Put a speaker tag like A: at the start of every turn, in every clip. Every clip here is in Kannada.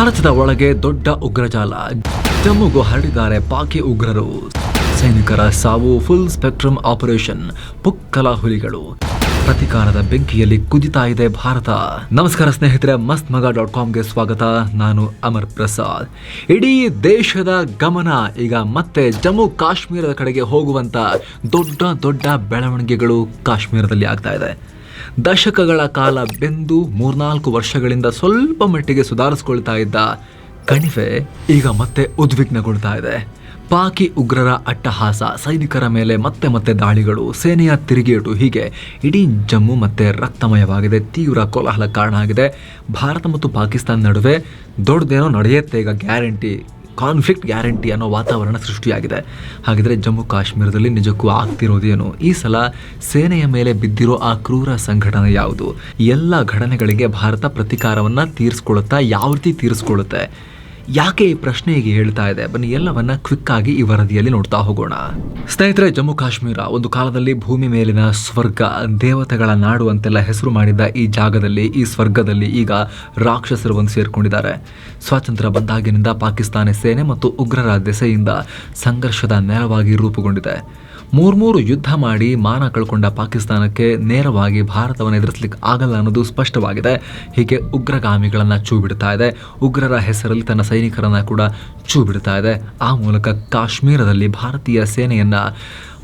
A: ಭಾರತದ ಒಳಗೆ ದೊಡ್ಡ ಉಗ್ರಜಾಲ. ಜಮ್ಮುಗೂ ಹರಡಿದ್ದಾರೆ ಪಾಕಿ ಉಗ್ರರು. ಸೈನಿಕರ ಸಾವು ಫುಲ್ ಸ್ಪೆಕ್ಟ್ರಮ್ ಆಪರೇಷನ್ ಪುಕ್ಕಲ ಹುಲಿಗಳು. ಪ್ರತಿಕಾರದ ಬೆಂಕಿಯಲ್ಲಿ ಕುದಿತಾ ಇದೆ ಭಾರತ. ನಮಸ್ಕಾರ ಸ್ನೇಹಿತರೆ ಮಸ್ತ್ ಮಗ ಡಾಟ್ ಕಾಮ್ಗೆ ಸ್ವಾಗತ. ನಾನು ಅಮರ್ ಪ್ರಸಾದ್. ಇಡೀ ದೇಶದ ಗಮನ ಈಗ ಮತ್ತೆ ಜಮ್ಮು ಕಾಶ್ಮೀರದ ಕಡೆಗೆ ಹೋಗುವಂತ ದೊಡ್ಡ ದೊಡ್ಡ ಬೆಳವಣಿಗೆಗಳು ಕಾಶ್ಮೀರದಲ್ಲಿ ಆಗ್ತಾ ಇದೆ. ದಶಕಗಳ ಕಾಲ ಬೆಂದು ಮೂರ್ನಾಲ್ಕು ವರ್ಷಗಳಿಂದ ಸ್ವಲ್ಪ ಮಟ್ಟಿಗೆ ಸುಧಾರಿಸ್ಕೊಳ್ತಾ ಇದ್ದ ಕಣಿವೆ ಈಗ ಮತ್ತೆ ಉದ್ವಿಗ್ನಗೊಳ್ತಾ ಇದೆ. ಪಾಕಿ ಉಗ್ರರ ಅಟ್ಟಹಾಸ, ಸೈನಿಕರ ಮೇಲೆ ಮತ್ತೆ ಮತ್ತೆ ದಾಳಿಗಳು, ಸೇನೆಯ ತಿರುಗೇಟು ಹೀಗೆ ಇಡೀ ಜಮ್ಮು ಮತ್ತೆ ರಕ್ತಮಯವಾಗಿದೆ, ತೀವ್ರ ಕೋಲಾಹಲ ಕಾರಣ ಆಗಿದೆ ಭಾರತ ಮತ್ತು ಪಾಕಿಸ್ತಾನ ನಡುವೆ ದೊಡ್ಡದೇನೋ ನಡೆಯುತ್ತೆ, ಈಗ ಗ್ಯಾರಂಟಿ. ಕಾನ್ಫ್ಲಿಕ್ಟ್ ಗ್ಯಾರಂಟಿ ಅನ್ನೋ ವಾತಾವರಣ ಸೃಷ್ಟಿಯಾಗಿದೆ. ಹಾಗಿದ್ರೆ ಜಮ್ಮು ಕಾಶ್ಮೀರದಲ್ಲಿ ನಿಜಕ್ಕೂ ಆಗ್ತಿರೋದೇನು ಈ ಸಲ ಸೇನೆಯ ಮೇಲೆ ಬಿದ್ದಿರೋ ಆ ಕ್ರೂರ ಸಂಘಟನೆ ಯಾವುದು? ಎಲ್ಲ ಘಟನೆಗಳಿಗೆ ಭಾರತ ಪ್ರತೀಕಾರವನ್ನು ತೀರಿಸ್ಕೊಳ್ಳುತ್ತಾ ಯಾವ ರೀತಿ ತೀರಿಸ್ಕೊಳ್ಳುತ್ತೆ? ಯಾಕೆ ಈ ಪ್ರಶ್ನೆ ಹೀಗೆ ಹೇಳ್ತಾ ಇದೆ? ಬನ್ನಿ, ಎಲ್ಲವನ್ನ ಕ್ವಿಕ್ ಆಗಿ ಈ ವರದಿಯಲ್ಲಿ ನೋಡ್ತಾ ಹೋಗೋಣ. ಸ್ನೇಹಿತರೆ, ಜಮ್ಮು ಕಾಶ್ಮೀರ ಒಂದು ಕಾಲದಲ್ಲಿ ಭೂಮಿ ಮೇಲಿನ ಸ್ವರ್ಗ, ದೇವತೆಗಳ ನಾಡು ಅಂತೆಲ್ಲ ಹೆಸರು ಮಾಡಿದ್ದ ಈ ಜಾಗದಲ್ಲಿ, ಈ ಸ್ವರ್ಗದಲ್ಲಿ ಈಗ ರಾಕ್ಷಸರು ಬಂದು ಸೇರಿಕೊಂಡಿದ್ದಾರೆ. ಸ್ವಾತಂತ್ರ್ಯ ಬಂದಾಗಿನಿಂದ ಪಾಕಿಸ್ತಾನಿ ಸೇನೆ ಮತ್ತು ಉಗ್ರರ ದೆಸೆಯಿಂದ ಸಂಘರ್ಷದ ನೆರವಾಗಿ ರೂಪುಗೊಂಡಿದೆ. ಮೂರ್ಮೂರು ಯುದ್ಧ ಮಾಡಿ ಮಾನ ಕಳ್ಕೊಂಡ ಪಾಕಿಸ್ತಾನಕ್ಕೆ ನೇರವಾಗಿ ಭಾರತವನ್ನು ಎದುರಿಸಲಿಕ್ಕೆ ಆಗಲ್ಲ ಅನ್ನೋದು ಸ್ಪಷ್ಟವಾಗಿದೆ. ಹೀಗೆ ಉಗ್ರಗಾಮಿಗಳನ್ನು ಚೂ ಬಿಡ್ತಾ ಇದೆ. ಉಗ್ರರ ಹೆಸರಲ್ಲಿ ತನ್ನ ಸೈನಿಕರನ್ನು ಕೂಡ ಚೂ ಬಿಡ್ತಾ ಇದೆ. ಆ ಮೂಲಕ ಕಾಶ್ಮೀರದಲ್ಲಿ ಭಾರತೀಯ ಸೇನೆಯನ್ನು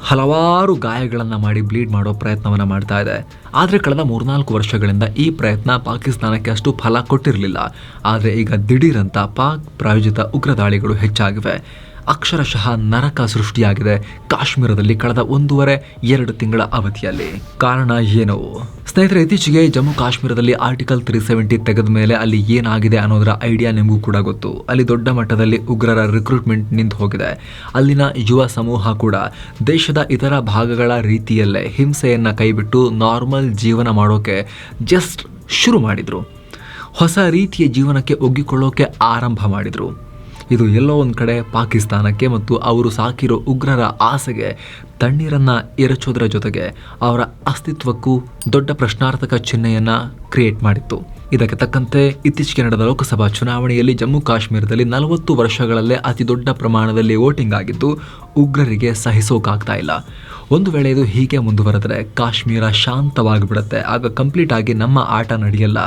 A: ಹಲವಾರು ಗಾಯಗಳನ್ನು ಮಾಡಿ ಬ್ಲೀಡ್ ಮಾಡೋ ಪ್ರಯತ್ನವನ್ನು ಮಾಡ್ತಾ ಇದೆ. ಆದರೆ ಕಳೆದ ಮೂರ್ನಾಲ್ಕು ವರ್ಷಗಳಿಂದ ಈ ಪ್ರಯತ್ನ ಪಾಕಿಸ್ತಾನಕ್ಕೆ ಅಷ್ಟು ಫಲ ಕೊಟ್ಟಿರಲಿಲ್ಲ. ಆದರೆ ಈಗ ದಿಢೀರಂತ ಪಾಕ್ ಪ್ರಾಯೋಜಿತ ಉಗ್ರ ದಾಳಿಗಳು ಹೆಚ್ಚಾಗಿವೆ. ಅಕ್ಷರಶಃ ನರಕ ಸೃಷ್ಟಿಯಾಗಿದೆ. ಕಾಶ್ಮೀರದಲ್ಲಿ ಕಳೆದ ಒಂದೂವರೆ, ಎರಡು ತಿಂಗಳ ಅವಧಿಯಲ್ಲಿ. ಕಾರಣ ಏನು? ಸ್ನೇಹಿತರೆ, ಇತ್ತೀಚೆಗೆ ಜಮ್ಮು ಕಾಶ್ಮೀರದಲ್ಲಿ ಆರ್ಟಿಕಲ್ ತ್ರೀ ಸೆವೆಂಟಿ ತೆಗೆದ ಮೇಲೆ ಅಲ್ಲಿ ಏನಾಗಿದೆ ಅನ್ನೋದರ ಐಡಿಯಾ ನಿಮಗೂ ಕೂಡ ಗೊತ್ತು. ಅಲ್ಲಿ ದೊಡ್ಡ ಮಟ್ಟದಲ್ಲಿ ಉಗ್ರರ ರಿಕ್ರೂಟ್ಮೆಂಟ್ ನಿಂತು ಹೋಗಿದೆ. ಅಲ್ಲಿನ ಯುವ ಸಮೂಹ ಕೂಡ ದೇಶದ ಇತರ ಭಾಗಗಳ ರೀತಿಯಲ್ಲೇ ಹಿಂಸೆಯನ್ನು ಕೈಬಿಟ್ಟು ನಾರ್ಮಲ್ ಜೀವನ ಮಾಡೋಕೆ ಜಸ್ಟ್ ಶುರು ಮಾಡಿದರು. ಹೊಸ ರೀತಿಯ ಜೀವನಕ್ಕೆ ಒಗ್ಗಿಕೊಳ್ಳೋಕೆ ಆರಂಭ ಮಾಡಿದ್ರು. ಇದು ಎಲ್ಲೋ ಒಂದು ಕಡೆ ಪಾಕಿಸ್ತಾನಕ್ಕೆ ಮತ್ತು ಅವರು ಸಾಕಿರೋ ಉಗ್ರರ ಆಸೆಗೆ ತಣ್ಣೀರನ್ನು ಎರಚೋದರ ಜೊತೆಗೆ ಅವರ ಅಸ್ತಿತ್ವಕ್ಕೂ ದೊಡ್ಡ ಪ್ರಶ್ನಾರ್ಥಕ ಚಿಹ್ನೆಯನ್ನು ಕ್ರಿಯೇಟ್ ಮಾಡಿತ್ತು. ಇದಕ್ಕೆ ತಕ್ಕಂತೆ ಇತ್ತೀಚೆಗೆ ನಡೆದ ಲೋಕಸಭಾ ಚುನಾವಣೆಯಲ್ಲಿ ಜಮ್ಮು ಕಾಶ್ಮೀರದಲ್ಲಿ ನಲವತ್ತು ವರ್ಷಗಳಲ್ಲೇ ಅತಿ ದೊಡ್ಡ ಪ್ರಮಾಣದಲ್ಲಿ ವೋಟಿಂಗ್ ಆಗಿದ್ದು ಉಗ್ರರಿಗೆ ಸಹಿಸೋಕಾಗ್ತಾ ಇಲ್ಲ. ಒಂದು ವೇಳೆ ಇದು ಹೀಗೆ ಮುಂದುವರೆದರೆ ಕಾಶ್ಮೀರ ಶಾಂತವಾಗಿಬಿಡುತ್ತೆ. ಆಗ ಕಂಪ್ಲೀಟ್ ಆಗಿ ನಮ್ಮ ಆಟ ನಡೆಯಲ್ಲ.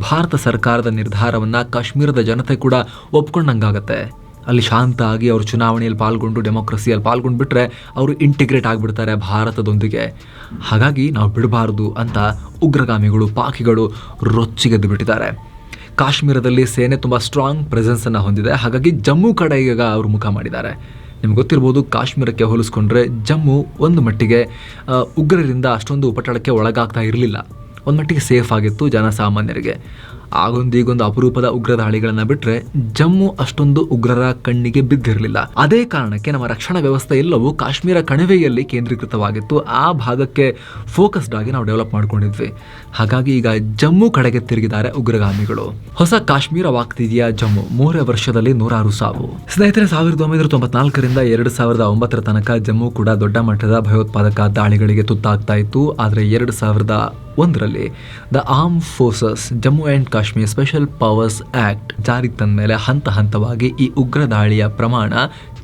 A: ಭಾರತ ಸರ್ಕಾರದ ನಿರ್ಧಾರವನ್ನು ಕಾಶ್ಮೀರದ ಜನತೆ ಕೂಡ ಒಪ್ಕೊಂಡಂಗಾಗತ್ತೆ. ಅಲ್ಲಿ ಶಾಂತ ಆಗಿ ಅವರು ಚುನಾವಣೆಯಲ್ಲಿ ಪಾಲ್ಗೊಂಡು ಡೆಮೋಕ್ರಸಿಯಲ್ಲಿ ಪಾಲ್ಗೊಂಡು ಬಿಟ್ಟರೆ ಅವರು ಇಂಟಿಗ್ರೇಟ್ ಆಗಿಬಿಡ್ತಾರೆ ಭಾರತದೊಂದಿಗೆ. ಹಾಗಾಗಿ ನಾವು ಬಿಡಬಾರ್ದು ಅಂತ ಉಗ್ರಗಾಮಿಗಳು, ಪಾಕಿಗಳು ರೊಚ್ಚಿಗೆದ್ದು ಬಿಟ್ಟಿದ್ದಾರೆ. ಕಾಶ್ಮೀರದಲ್ಲಿ ಸೇನೆ ತುಂಬ ಸ್ಟ್ರಾಂಗ್ ಪ್ರೆಸೆನ್ಸನ್ನು ಹೊಂದಿದೆ. ಹಾಗಾಗಿ ಜಮ್ಮು ಕಡೆ ಈಗ ಅವರು ಮುಖ ಮಾಡಿದ್ದಾರೆ. ನಿಮ್ಗೆ ಗೊತ್ತಿರ್ಬೋದು, ಕಾಶ್ಮೀರಕ್ಕೆ ಹೋಲಿಸ್ಕೊಂಡ್ರೆ ಜಮ್ಮು ಒಂದು ಮಟ್ಟಿಗೆ ಉಗ್ರರಿಂದ ಅಷ್ಟೊಂದು ಉಪಟಳಕ್ಕೆ ಒಳಗಾಗ್ತಾ ಇರಲಿಲ್ಲ. ಒಂದು ಮಟ್ಟಿಗೆ ಸೇಫ್ ಆಗಿತ್ತು ಜನಸಾಮಾನ್ಯರಿಗೆ ಆಗೊಂದು ಈಗೊಂದು ಅಪರೂಪದ ಉಗ್ರ ದಾಳಿಗಳನ್ನು ಬಿಟ್ಟರೆ ಜಮ್ಮು ಅಷ್ಟೊಂದು ಉಗ್ರರ ಕಣ್ಣಿಗೆ ಬಿದ್ದಿರಲಿಲ್ಲ. ಅದೇ ಕಾರಣಕ್ಕೆ ನಮ್ಮ ರಕ್ಷಣಾ ವ್ಯವಸ್ಥೆ ಎಲ್ಲವೂ ಕಾಶ್ಮೀರ ಕಣಿವೆಯಲ್ಲಿ ಕೇಂದ್ರೀಕೃತವಾಗಿತ್ತು. ಆ ಭಾಗಕ್ಕೆ ಫೋಕಸ್ಡ್ ಆಗಿ ನಾವು ಡೆವಲಪ್ ಮಾಡ್ಕೊಂಡಿದ್ವಿ. ಹಾಗಾಗಿ ಈಗ ಜಮ್ಮು ಕಡೆಗೆ ತಿರುಗಿದ್ದಾರೆ ಉಗ್ರಗಾಮಿಗಳು. ಹೊಸ ಕಾಶ್ಮೀರವಾಗ್ತಿದೆಯಾ ಜಮ್ಮು? ಮೂರೇ ವರ್ಷದಲ್ಲಿ ನೂರಾರು ಸಾವು. ಸ್ನೇಹಿತರೆ, ಸಾವಿರದ ಒಂಬೈನೂರ ತೊಂಬತ್ನಾಲ್ಕರಿಂದ ಎರಡು ಸಾವಿರದ ಒಂಬತ್ತರ ತನಕ ಜಮ್ಮು ಕೂಡ ದೊಡ್ಡ ಮಟ್ಟದ ಭಯೋತ್ಪಾದಕ ದಾಳಿಗಳಿಗೆ ತುತ್ತಾಗ್ತಾ ಇತ್ತು. ಆದರೆ ಎರಡು ಸಾವಿರದ ಒಂದರಲ್ಲಿ the armed forces Jammu and Kashmir special powers act ಜಾರಿಗೆ ತಂದ ಮೇಲೆ ಹಂತ ಹಂತವಾಗಿ ಈ ಉಗ್ರ ದಾಳಿಯ ಪ್ರಮಾಣ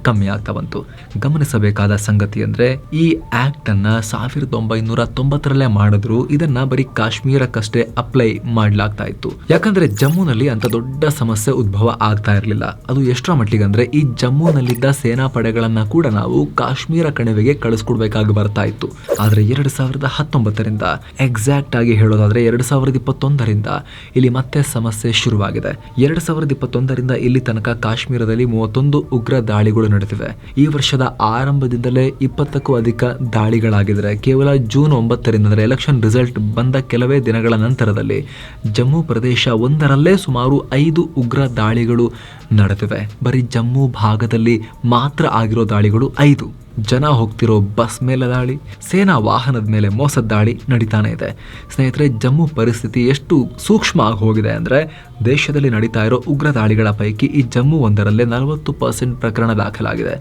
A: ಕಮ್ಮಿ ಆಗ್ತಾ ಬಂತು. ಗಮನಿಸಬೇಕಾದ ಸಂಗತಿ ಅಂದ್ರೆ, ಈ ಆಕ್ಟ್ ಅನ್ನ ಸಾವಿರದ ಒಂಬೈನೂರ ತೊಂಬತ್ತರಲ್ಲೇ ಮಾಡಿದ್ರು. ಇದನ್ನ ಬರೀ ಕಾಶ್ಮೀರಕ್ಕಷ್ಟೇ ಅಪ್ಲೈ ಮಾಡ್ಲಾಗ್ತಾ ಇತ್ತು. ಯಾಕಂದ್ರೆ ಜಮ್ಮುನಲ್ಲಿ ಅಂತ ದೊಡ್ಡ ಸಮಸ್ಯೆ ಉದ್ಭವ ಆಗ್ತಾ ಇರಲಿಲ್ಲ. ಅದು ಎಷ್ಟರ ಮಟ್ಟಿಗೆ ಅಂದ್ರೆ, ಈ ಜಮ್ಮುನಲ್ಲಿದ್ದ ಸೇನಾ ಪಡೆಗಳನ್ನ ಕೂಡ ನಾವು ಕಾಶ್ಮೀರ ಕಣಿವೆಗೆ ಕಳಿಸ್ಕೊಡ್ಬೇಕಾಗಿ ಬರ್ತಾ ಇತ್ತು. ಆದ್ರೆ ಎರಡು ಸಾವಿರದ ಹತ್ತೊಂಬತ್ತರಿಂದ ಎಕ್ಸಾಕ್ಟ್ ಆಗಿ ಹೇಳೋದಾದ್ರೆ ಎರಡು ಸಾವಿರದ ಇಪ್ಪತ್ತೊಂದರಿಂದ ಇಲ್ಲಿ ಮತ್ತೆ ಸಮಸ್ಯೆ ಶುರುವಾಗಿದೆ. ಎರಡು ಸಾವಿರದ ಇಪ್ಪತ್ತೊಂದರಿಂದ ಇಲ್ಲಿ ತನಕ ಕಾಶ್ಮೀರದಲ್ಲಿ ಮೂವತ್ತೊಂದು ಉಗ್ರ ದಾಳಿಗಳು ನಡೆದಿವೆ ಈ ವರ್ಷದ ಆರಂಭದಿಂದಲೇ ಇಪ್ಪತ್ತಕ್ಕೂ ಅಧಿಕ ದಾಳಿಗಳಾಗಿದ್ರೆ ಕೇವಲ ಜೂನ್ ಒಂಬತ್ತರಿಂದ ಅಂದರೆ ಎಲೆಕ್ಷನ್ ರಿಸಲ್ಟ್ ಬಂದ ಕೆಲವೇ ದಿನಗಳ ನಂತರದಲ್ಲಿ ಜಮ್ಮು ಪ್ರದೇಶ ಒಂದರಲ್ಲೇ ಸುಮಾರು ಐದು ಉಗ್ರ ದಾಳಿಗಳು ನಡೆದಿವೆ. ಬರೀ ಜಮ್ಮು ಭಾಗದಲ್ಲಿ ಮಾತ್ರ ಆಗಿರೋ ದಾಳಿಗಳು ಐದು. ಜನ ಹೋಗ್ತಿರೋ ಬಸ್ ಮೇಲೆ ದಾಳಿ, ಸೇನಾ ವಾಹನದ ಮೇಲೆ ಮೋಸದ ದಾಳಿ ನಡೀತಾನೆ ಇದೆ. ಸ್ನೇಹಿತರೆ, ಜಮ್ಮು ಪರಿಸ್ಥಿತಿ ಎಷ್ಟು ಸೂಕ್ಷ್ಮ ಆಗಿ ಹೋಗಿದೆ ಅಂದರೆ ದೇಶದಲ್ಲಿ ನಡೀತಾ ಇರೋ ಉಗ್ರ ದಾಳಿಗಳ ಪೈಕಿ ಈ ಜಮ್ಮು ಒಂದರಲ್ಲೇ ನಲವತ್ತು ಪರ್ಸೆಂಟ್ ಪ್ರಕರಣ ದಾಖಲಾಗಿದೆ.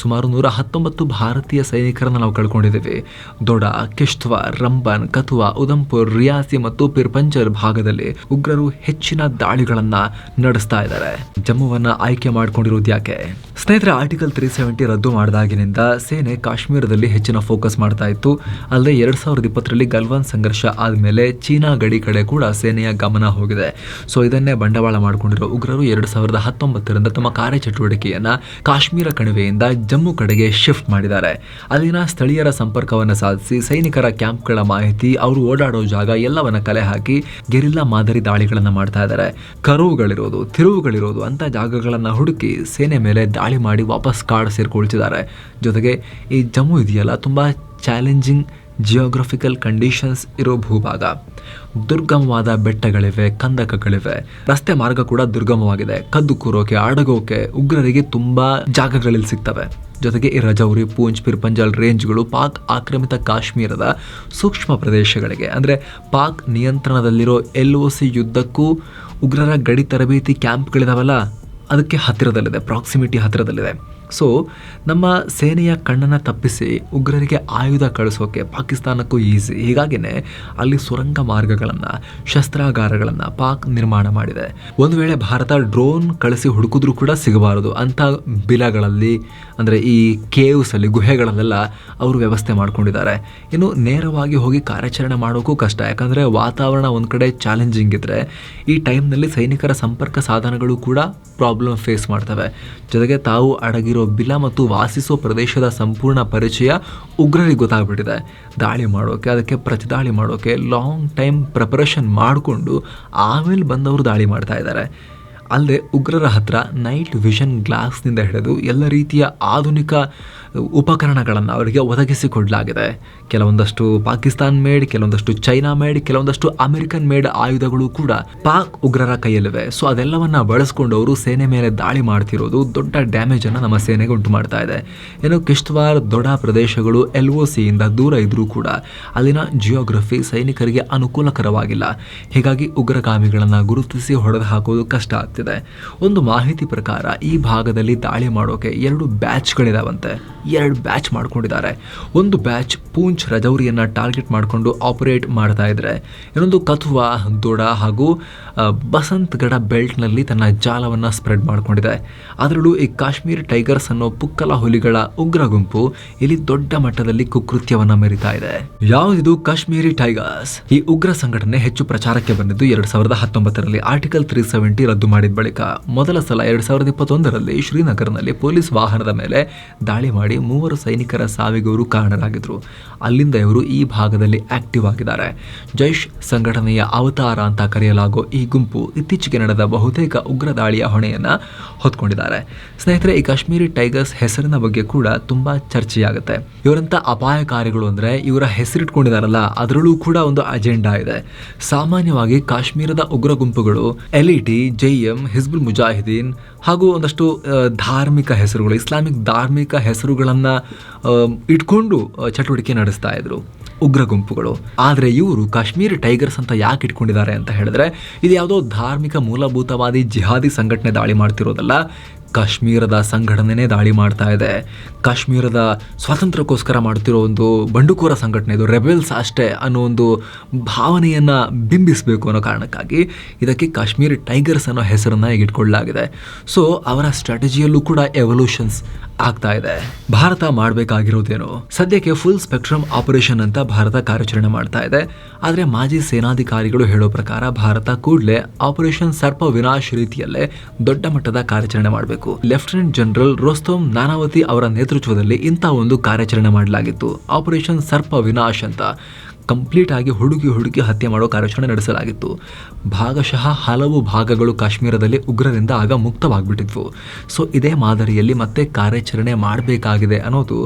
A: ಸುಮಾರು ನೂರ ಹತ್ತೊಂಬತ್ತು ಭಾರತೀಯ ಸೈನಿಕರನ್ನು ನಾವು ಕಳ್ಕೊಂಡಿದ್ದೀವಿ. ದೊಡಾ ಕಿಶ್ತ್ವಾರ್ ರಂಬನ್ ಕಥುವಾ ಉದಂಪುರ್ ರಿಯಾಸಿ ಮತ್ತು ಪಿರ್ಪಂಜರ್ ಭಾಗದಲ್ಲಿ ಉಗ್ರರು ಹೆಚ್ಚಿನ ದಾಳಿಗಳನ್ನು ನಡೆಸ್ತಾ ಇದ್ದಾರೆ. ಜಮ್ಮುವನ್ನು ಆಯ್ಕೆ ಮಾಡ್ಕೊಂಡಿರೋದು ಯಾಕೆ ಸ್ನೇಹಿತರೆ ಆರ್ಟಿಕಲ್ ತ್ರೀ ಸೆವೆಂಟಿ ರದ್ದು ಮಾಡಿದಾಗಿನಿಂದ ಸೇನೆ ಕಾಶ್ಮೀರದಲ್ಲಿ ಹೆಚ್ಚಿನ ಫೋಕಸ್ ಮಾಡ್ತಾ ಇತ್ತು. ಅಲ್ಲದೆ ಎರಡ್ ಸಾವಿರದ ಇಪ್ಪತ್ತರಲ್ಲಿ ಗಲ್ವಾನ್ ಸಂಘರ್ಷ ಆದಮೇಲೆ ಚೀನಾ ಗಡಿ ಕಡೆ ಕೂಡ ಸೇನೆಯ ಗಮನ ಹೋಗಿದೆ. ಸೊ, ಇದನ್ನೇ ಬಂಡವಾಳ ಮಾಡಿಕೊಂಡಿರೋ ಉಗ್ರರು ಎರಡ್ ಸಾವಿರದ ಹತ್ತೊಂಬತ್ತರಿಂದ ತಮ್ಮ ಕಾರ್ಯಚಟುವಟಿಕೆಯನ್ನ ಕಾಶ್ಮೀರ ಕಣಿವೆಯಿಂದ ಜಮ್ಮು ಕಡೆಗೆ ಶಿಫ್ಟ್ ಮಾಡಿದ್ದಾರೆ. ಅಲ್ಲಿನ ಸ್ಥಳೀಯರ ಸಂಪರ್ಕವನ್ನು ಸಾಧಿಸಿ ಸೈನಿಕರ ಕ್ಯಾಂಪ್ಗಳ ಮಾಹಿತಿ, ಅವರು ಓಡಾಡೋ ಜಾಗ ಎಲ್ಲವನ್ನ ಕಲೆ ಹಾಕಿ ಗೆರಿಲ್ಲಾ ಮಾದರಿ ದಾಳಿಗಳನ್ನು ಮಾಡ್ತಾ ಇದ್ದಾರೆ. ಕರುವುಗಳಿರೋದು, ತಿರುವುಗಳಿರೋದು ಅಂತ ಜಾಗಗಳನ್ನ ಹುಡುಕಿ ಸೇನೆ ಮೇಲೆ ದಾಳಿ ಮಾಡಿ ವಾಪಸ್ ಕಾಡು ಸೇರ್ಕೊಳ್ತಿದ್ದಾರೆ. ಜೊತೆಗೆ ಈ ಜಮ್ಮು ಇದೆಯಲ್ಲ? ತುಂಬ ಚಾಲೆಂಜಿಂಗ್ ಜಿಯೋಗ್ರಫಿಕಲ್ ಕಂಡೀಷನ್ಸ್ ಇರೋ ಭೂಭಾಗ. ದುರ್ಗಮವಾದ ಬೆಟ್ಟಗಳಿವೆ, ಕಂದಕಗಳಿವೆ. ರಸ್ತೆ ಮಾರ್ಗ ಕೂಡ ದುರ್ಗಮವಾಗಿದೆ. ಕದ್ದು ಕೂರೋಕೆ, ಅಡಗೋಕೆ, ಉಗ್ರರಿಗೆ ತುಂಬ ಜಾಗಗಳಲ್ಲಿ ಸಿಗ್ತವೆ. ಜೊತೆಗೆ ಈ ರಜೌರಿ ಪೂಂಚ್ ಪಿರ್ಪಂಜಲ್ ರೇಂಜ್ಗಳು ಪಾಕ್ ಆಕ್ರಮಿತ ಕಾಶ್ಮೀರದ ಸೂಕ್ಷ್ಮ ಪ್ರದೇಶಗಳಿಗೆ, ಅಂದರೆ ಪಾಕ್ ನಿಯಂತ್ರಣದಲ್ಲಿರೋ ಎಲ್ ಒ ಸಿ ಯುದ್ಧಕ್ಕೂ ಉಗ್ರರ ಗಡಿ ತರಬೇತಿ ಕ್ಯಾಂಪ್ಗಳಿದಾವಲ್ಲ? ಅದಕ್ಕೆ ಹತ್ತಿರದಲ್ಲಿದೆ, ಪ್ರಾಕ್ಸಿಮಿಟಿ ಹತ್ತಿರದಲ್ಲಿದೆ. ಸೊ ನಮ್ಮ ಸೇನೆಯ ಕಣ್ಣನ್ನು ತಪ್ಪಿಸಿ ಉಗ್ರರಿಗೆ ಆಯುಧ ಕಳಿಸೋಕೆ ಪಾಕಿಸ್ತಾನಕ್ಕೂ ಈಸಿ. ಹೀಗಾಗಿಯೇ ಅಲ್ಲಿ ಸುರಂಗ ಮಾರ್ಗಗಳನ್ನು, ಶಸ್ತ್ರಾಗಾರಗಳನ್ನು ಪಾಕ್ ನಿರ್ಮಾಣ ಮಾಡಿದೆ. ಒಂದು ವೇಳೆ ಭಾರತ ಡ್ರೋನ್ ಕಳಿಸಿ ಹುಡುಕಿದ್ರೂ ಕೂಡ ಸಿಗಬಾರದು. ಅಂಥ ಬಿಲಗಳಲ್ಲಿ, ಅಂದರೆ ಈ ಕೇವ್ಸಲ್ಲಿ ಗುಹೆಗಳಲ್ಲೆಲ್ಲ ಅವರು ವ್ಯವಸ್ಥೆ ಮಾಡ್ಕೊಂಡಿದ್ದಾರೆ. ಇನ್ನು ನೇರವಾಗಿ ಹೋಗಿ ಕಾರ್ಯಾಚರಣೆ ಮಾಡೋಕ್ಕೂ ಕಷ್ಟ. ಯಾಕಂದರೆ ವಾತಾವರಣ ಒಂದು ಕಡೆ ಚಾಲೆಂಜಿಂಗ್ ಇದ್ದರೆ ಈ ಟೈಮ್ನಲ್ಲಿ ಸೈನಿಕರ ಸಂಪರ್ಕ ಸಾಧನಗಳು ಕೂಡ ಪ್ರಾಬ್ಲಮ್ ಫೇಸ್ ಮಾಡ್ತವೆ. ಜೊತೆಗೆ ತಾವು ಅಡಗಿರೋ ಬಿಲ ಮತ್ತು ವಾಸಿಸೋ ಪ್ರದೇಶದ ಸಂಪೂರ್ಣ ಪರಿಚಯ ಉಗ್ರರಿಗೆ ಗೊತ್ತಾಗ್ಬಿಟ್ಟಿದೆ. ದಾಳಿ ಮಾಡೋಕೆ, ಅದಕ್ಕೆ ಪ್ರತಿದಾಳಿ ಮಾಡೋಕೆ ಲಾಂಗ್ ಟೈಮ್ ಪ್ರಿಪರೇಷನ್ ಮಾಡಿಕೊಂಡು ಆಮೇಲೆ ಬಂದವರು ದಾಳಿ ಮಾಡ್ತಾ ಇದ್ದಾರೆ. ಅಲ್ಲದೆ ಉಗ್ರರ ಹತ್ರ ನೈಟ್ ವಿಷನ್ ಗ್ಲಾಸ್ನಿಂದ ಹಿಡಿದು ಎಲ್ಲ ರೀತಿಯ ಆಧುನಿಕ ಉಪಕರಣಗಳನ್ನು ಅವರಿಗೆ ಒದಗಿಸಿಕೊಡಲಾಗಿದೆ. ಕೆಲವೊಂದಷ್ಟು ಪಾಕಿಸ್ತಾನ್ ಮೇಡ್ ಕೆಲವೊಂದಷ್ಟು ಚೈನಾ ಮೇಡ್ ಕೆಲವೊಂದಷ್ಟು ಅಮೆರಿಕನ್ ಮೇಡ್ ಆಯುಧಗಳು ಕೂಡ ಪಾಕ್ ಉಗ್ರರ ಕೈಯಲ್ಲಿವೆ. ಸೊ ಅದೆಲ್ಲವನ್ನ ಬಳಸ್ಕೊಂಡು ಅವರು ಸೇನೆ ಮೇಲೆ ದಾಳಿ ಮಾಡ್ತಿರೋದು ದೊಡ್ಡ ಡ್ಯಾಮೇಜ್ ಅನ್ನು ನಮ್ಮ ಸೇನೆಗೆ ಉಂಟು ಮಾಡ್ತಾ ಇದೆ. ಏನು ಕಿಶ್ತ್ವಾರ್ ದೊಡ್ಡ ಪ್ರದೇಶಗಳು, ಎಲ್ ಒ ಸಿಯಿಂದ ದೂರ ಇದ್ರೂ ಕೂಡ ಅಲ್ಲಿನ ಜಿಯೋಗ್ರಫಿ ಸೈನಿಕರಿಗೆ ಅನುಕೂಲಕರವಾಗಿಲ್ಲ. ಹೀಗಾಗಿ ಉಗ್ರಗಾಮಿಗಳನ್ನು ಗುರುತಿಸಿ ಹೊಡೆದು ಹಾಕೋದು ಕಷ್ಟ ಒಂದು ಮಾಹಿತಿ ಪ್ರಕಾರ, ಈ ಭಾಗದಲ್ಲಿ ದಾಳಿ ಮಾಡೋಕೆ ಎರಡು ಬ್ಯಾಚ್ಗಳಿದಾವಂತೆ ಎರಡು ಬ್ಯಾಚ್ ಮಾಡ್ಕೊಂಡಿದ್ದಾರೆ. ಒಂದು ಬ್ಯಾಚ್ ಪೂಂಚ್ ರಜೌರಿಯನ್ನ ಟಾರ್ಗೆಟ್ ಮಾಡಿಕೊಂಡು ಆಪರೇಟ್ ಮಾಡ್ತಾ ಇದ್ರೆ, ಇನ್ನೊಂದು ಕಥುವಾ, ದೊಡ ಹಾಗೂ ಬಸಂತ್ಗಢ ಬೆಲ್ಟ್ನಲ್ಲಿ ತನ್ನ ಜಾಲವನ್ನ ಸ್ಪ್ರೆಡ್ ಮಾಡ್ಕೊಂಡಿದೆ. ಅದರಲ್ಲೂ ಈ ಕಾಶ್ಮೀರ್ ಟೈಗರ್ಸ್ ಅನ್ನೋ ಪುಕ್ಕಲ ಹುಲಿಗಳ ಉಗ್ರ ಗುಂಪು ಇಲ್ಲಿ ದೊಡ್ಡ ಮಟ್ಟದಲ್ಲಿ ಕುಕೃತ್ಯವನ್ನ ಮೆರಿತಾ ಇದೆ. ಯಾವುದಿದು ಕಾಶ್ಮೀರಿ ಟೈಗರ್ಸ್? ಈ ಉಗ್ರ ಸಂಘಟನೆ ಹೆಚ್ಚು ಪ್ರಚಾರಕ್ಕೆ ಬಂದಿದ್ದು ಎರಡ್ ಸಾವಿರದ ಹತ್ತೊಂಬತ್ತರಲ್ಲಿ ಆರ್ಟಿಕಲ್ ತ್ರೀ ಸೆವೆಂಟಿ ರದ್ದು ಮಾಡಿದ. ಬಳಿಕ ಮೊದಲ ಸಲ ಎರಡು ಸಾವಿರದ ಇಪ್ಪತ್ತೊಂದರಲ್ಲಿ ಶ್ರೀನಗರ್ನಲ್ಲಿ ಪೊಲೀಸ್ ವಾಹನದ ಮೇಲೆ ದಾಳಿ ಮಾಡಿ ಮೂವರು ಸೈನಿಕರ ಸಾವಿಗೆ ಕಾರಣರಾಗಿದ್ರು ಅಲ್ಲಿಂದ ಇವರು ಈ ಭಾಗದಲ್ಲಿ ಆಕ್ಟಿವ್ ಆಗಿದ್ದಾರೆ. ಜೈಷ್ ಸಂಘಟನೆಯ ಅವತಾರ ಅಂತ ಕರೆಯಲಾಗೋ ಈ ಗುಂಪು ಇತ್ತೀಚೆಗೆ ನಡೆದ ಬಹುತೇಕ ಉಗ್ರ ದಾಳಿಯ ಹೊಣೆಯನ್ನ ಹೊತ್ಕೊಂಡಿದ್ದಾರೆ. ಸ್ನೇಹಿತರೆ, ಈ ಕಾಶ್ಮೀರಿ ಟೈಗರ್ಸ್ ಹೆಸರಿನ ಬಗ್ಗೆ ಕೂಡ ತುಂಬ ಚರ್ಚೆಯಾಗುತ್ತೆ. ಇವರಂಥ ಅಪಾಯಕಾರಿಗಳು ಅಂದರೆ ಇವರ ಹೆಸರಿಟ್ಕೊಂಡಿದಾರಲ್ಲ ಅದರಲ್ಲೂ ಕೂಡ ಒಂದು ಅಜೆಂಡಾ ಇದೆ. ಸಾಮಾನ್ಯವಾಗಿ ಕಾಶ್ಮೀರದ ಉಗ್ರ ಗುಂಪುಗಳು ಎಲ್ಇಟಿ ಇ ಜೈಎಂ ಹಿಜ್ಬುಲ್ ಮುಜಾಹಿದೀನ್ ಹಾಗೂ ಒಂದಷ್ಟು ಧಾರ್ಮಿಕ ಹೆಸರುಗಳು, ಇಸ್ಲಾಮಿಕ್ ಧಾರ್ಮಿಕ ಹೆಸರುಗಳನ್ನು ಇಟ್ಕೊಂಡು ಚಟುವಟಿಕೆ ನಡೆಸ್ತಾ ಇದ್ರು ಉಗ್ರ ಗುಂಪುಗಳು. ಆದರೆ ಇವರು ಕಾಶ್ಮೀರಿ ಟೈಗರ್ಸ್ ಅಂತ ಯಾಕೆ ಇಟ್ಕೊಂಡಿದ್ದಾರೆ ಅಂತ ಹೇಳಿದ್ರೆ, ಇದು ಯಾವುದೋ ಧಾರ್ಮಿಕ ಮೂಲಭೂತವಾದಿ ಜಿಹಾದಿ ಸಂಘಟನೆ ದಾಳಿ ಮಾಡ್ತಿರೋದಲ್ಲ. ಕಾಶ್ಮೀರದ ಸಂಘಟನೆನೇ ದಾಳಿ ಮಾಡ್ತಾ ಇದೆ. ಕಾಶ್ಮೀರದ ಸ್ವಾತಂತ್ರ್ಯಕ್ಕೋಸ್ಕರ ಮಾಡ್ತಿರೋ ಒಂದು ಬಂಡುಕೋರ ಸಂಘಟನೆ, ಇದು ರೆಬೆಲ್ಸ್ ಅಷ್ಟೇ ಅನ್ನೋ ಒಂದು ಭಾವನೆಯನ್ನು ಬಿಂಬಿಸಬೇಕು ಅನ್ನೋ ಕಾರಣಕ್ಕಾಗಿ ಇದಕ್ಕೆ ಕಾಶ್ಮೀರಿ ಟೈಗರ್ಸ್ ಅನ್ನೋ ಹೆಸರನ್ನು ಇಟ್ಕೊಳ್ಳಲಾಗಿದೆ. ಸೊ ಅವರ ಸ್ಟ್ರಾಟಜಿಯಲ್ಲೂ ಕೂಡ ಎವಲ್ಯೂಷನ್ಸ್ ಆಗ್ತಾ ಇದೆ. ಭಾರತ ಮಾಡಬೇಕಾಗಿರೋದೇನು? ಸದ್ಯಕ್ಕೆ ಫುಲ್ ಸ್ಪೆಕ್ಟ್ರಮ್ ಆಪರೇಷನ್ ಅಂತ ಭಾರತ ಕಾರ್ಯಾಚರಣೆ ಮಾಡ್ತಾ ಇದೆ. ಆದರೆ ಮಾಜಿ ಸೇನಾಧಿಕಾರಿಗಳು ಹೇಳೋ ಪ್ರಕಾರ ಭಾರತ ಕೂಡಲೇ ಆಪರೇಷನ್ ಸರ್ಪ ವಿನಾಶ್ ರೀತಿಯಲ್ಲೇ ದೊಡ್ಡ ಮಟ್ಟದ ಕಾರ್ಯಾಚರಣೆ ಮಾಡಬೇಕು. ಲೆಫ್ಟಿನೆಂಟ್ ಜನರಲ್ ರೋಸ್ತೋಮ್ ನಾನಾವತಿ ಅವರ ನೇತೃತ್ವದಲ್ಲಿ ಇಂಥ ಒಂದು ಕಾರ್ಯಾಚರಣೆ ಮಾಡಲಾಗಿತ್ತು. ಆಪರೇಷನ್ ಸರ್ಪ ವಿನಾಶ್ ಅಂತ. ಕಂಪ್ಲೀಟ್ ಆಗಿ ಹುಡುಗಿ ಹುಡುಗಿ ಹತ್ಯೆ ಮಾಡೋ ಕಾರ್ಯಾಚರಣೆ ನಡೆಸಲಾಗಿತ್ತು. ಭಾಗಶಃ ಹಲವು ಭಾಗಗಳು ಕಾಶ್ಮೀರದಲ್ಲಿ ಉಗ್ರರಿಂದ ಆಗ ಮುಕ್ತವಾಗಿಬಿಟ್ಟಿದ್ವು. ಸೊ ಇದೇ ಮಾದರಿಯಲ್ಲಿ ಮತ್ತೆ ಕಾರ್ಯಾಚರಣೆ ಮಾಡಬೇಕಾಗಿದೆ ಅನ್ನೋದು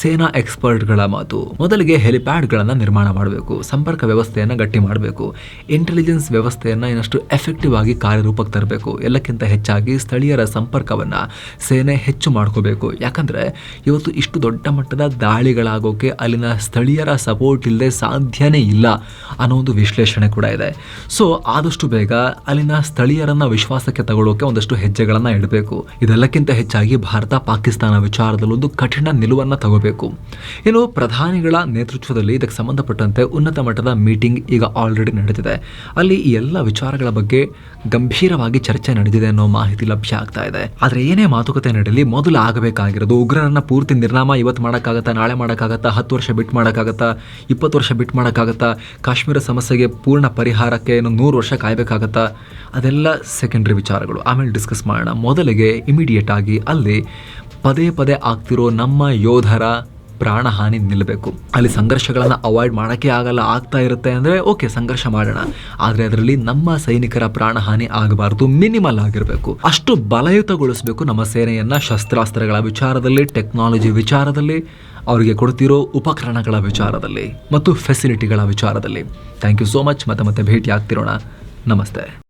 A: ಸೇನಾ ಎಕ್ಸ್ಪರ್ಟ್ಗಳ ಮಾತು. ಮೊದಲಿಗೆ ಹೆಲಿಪ್ಯಾಡ್ಗಳನ್ನು ನಿರ್ಮಾಣ ಮಾಡಬೇಕು, ಸಂಪರ್ಕ ವ್ಯವಸ್ಥೆಯನ್ನು ಗಟ್ಟಿ ಮಾಡಬೇಕು, ಇಂಟೆಲಿಜೆನ್ಸ್ ವ್ಯವಸ್ಥೆಯನ್ನು ಇನ್ನಷ್ಟು ಎಫೆಕ್ಟಿವ್ ಆಗಿ ಕಾರ್ಯರೂಪಕ್ಕೆ ತರಬೇಕು, ಎಲ್ಲಕ್ಕಿಂತ ಹೆಚ್ಚಾಗಿ ಸ್ಥಳೀಯರ ಸಂಪರ್ಕವನ್ನು ಸೇನೆ ಹೆಚ್ಚು ಮಾಡ್ಕೋಬೇಕು. ಯಾಕಂದ್ರೆ ಇವತ್ತು ಇಷ್ಟು ದೊಡ್ಡ ಮಟ್ಟದ ದಾಳಿಗಳಾಗೋಕೆ ಅಲ್ಲಿನ ಸ್ಥಳೀಯರ ಸಪೋರ್ಟ್ ಇಲ್ಲದೆ ಸಾಧ್ಯನೇ ಇಲ್ಲ ಅನ್ನೋ ಒಂದು ವಿಶ್ಲೇಷಣೆ ಕೂಡ ಇದೆ. ಸೊ ಆದಷ್ಟು ಬೇಗ ಅಲ್ಲಿನ ಸ್ಥಳೀಯರನ್ನ ವಿಶ್ವಾಸಕ್ಕೆ ತಗೊಳ್ಳೋಕೆ ಒಂದಷ್ಟು ಹೆಜ್ಜೆಗಳನ್ನು ಇಡಬೇಕು. ಇದೆಲ್ಲಕ್ಕಿಂತ ಹೆಚ್ಚಾಗಿ ಭಾರತ, ಪಾಕಿಸ್ತಾನ ವಿಚಾರದಲ್ಲೊಂದು ಕಠಿಣ ನಿಲುವನ್ನ ತಗೋಬೇಕು. ಇನ್ನು ಪ್ರಧಾನಿಗಳ ನೇತೃತ್ವದಲ್ಲಿ ಇದಕ್ಕೆ ಸಂಬಂಧಪಟ್ಟಂತೆ ಉನ್ನತ ಮಟ್ಟದ ಮೀಟಿಂಗ್ ಈಗ ಆಲ್ರೆಡಿ ನಡೆದಿದೆ. ಅಲ್ಲಿ ಈ ಎಲ್ಲ ವಿಚಾರಗಳ ಬಗ್ಗೆ ಗಂಭೀರವಾಗಿ ಚರ್ಚೆ ನಡೆದಿದೆ ಅನ್ನೋ ಮಾಹಿತಿ ಲಭ್ಯ ಆಗ್ತಾ ಇದೆ. ಆದರೆ ಏನೇ ಮಾತುಕತೆ ನಡೆಯಲಿ, ಮೊದಲು ಆಗಬೇಕಾಗಿರೋದು ಉಗ್ರರನ್ನ ಪೂರ್ತಿ ನಿರ್ನಾಮ ಇವತ್ತು ಮಾಡೋಕ್ಕಾಗತ್ತಾ, ನಾಳೆ ಮಾಡೋಕ್ಕಾಗತ್ತಾ, ಹತ್ತು ವರ್ಷ ಬಿಟ್ಟು ಮಾಡೋಕ್ಕಾಗತ್ತಾ, ಇಪ್ಪತ್ತು ವರ್ಷ ಬಿಟ್ಟು ಮಾಡೋಕ್ಕಾಗತ್ತಾ, ಕಾಶ್ಮೀರ ಸಮಸ್ಯೆಗೆ ಪೂರ್ಣ ಪರಿಹಾರಕ್ಕೆ ಇನ್ನು ನೂರು ವರ್ಷ ಕಾಯಬೇಕಾಗತ್ತಾ, ಅದೆಲ್ಲ ಸೆಕೆಂಡ್ರಿ ವಿಚಾರಗಳು. ಆಮೇಲೆ ಡಿಸ್ಕಸ್ ಮಾಡೋಣ. ಮೊದಲಿಗೆ ಇಮಿಡಿಯೇಟ್ ಆಗಿ ಅಲ್ಲಿ ಪದೇ ಪದೇ ಆಗ್ತಿರೋ ನಮ್ಮ ಯೋಧರ ಪ್ರಾಣಹಾನಿ ನಿಲ್ಲಬೇಕು. ಅಲ್ಲಿ ಸಂಘರ್ಷಗಳನ್ನು ಅವಾಯ್ಡ್ ಮಾಡೋಕ್ಕೆ ಆಗಲ್ಲ, ಆಗ್ತಾ ಇರುತ್ತೆ ಅಂದರೆ ಓಕೆ ಸಂಘರ್ಷ ಮಾಡೋಣ. ಆದರೆ ಅದರಲ್ಲಿ ನಮ್ಮ ಸೈನಿಕರ ಪ್ರಾಣಹಾನಿ ಆಗಬಾರ್ದು ಮಿನಿಮಲ್ ಆಗಿರಬೇಕು. ಅಷ್ಟು ಬಲಯುತಗೊಳಿಸಬೇಕು ನಮ್ಮ ಸೇನೆಯನ್ನು ಶಸ್ತ್ರಾಸ್ತ್ರಗಳ ವಿಚಾರದಲ್ಲಿ ಟೆಕ್ನಾಲಜಿ ವಿಚಾರದಲ್ಲಿ, ಅವರಿಗೆ ಕೊಡ್ತಿರೋ ಉಪಕರಣಗಳ ವಿಚಾರದಲ್ಲಿ, ಮತ್ತು ಫೆಸಿಲಿಟಿಗಳ ವಿಚಾರದಲ್ಲಿ. ಥ್ಯಾಂಕ್ ಯು ಸೋ ಮಚ್ ಮತ್ತೆ ಮತ್ತೆ ಭೇಟಿ ಆಗ್ತಿರೋಣ ನಮಸ್ತೆ.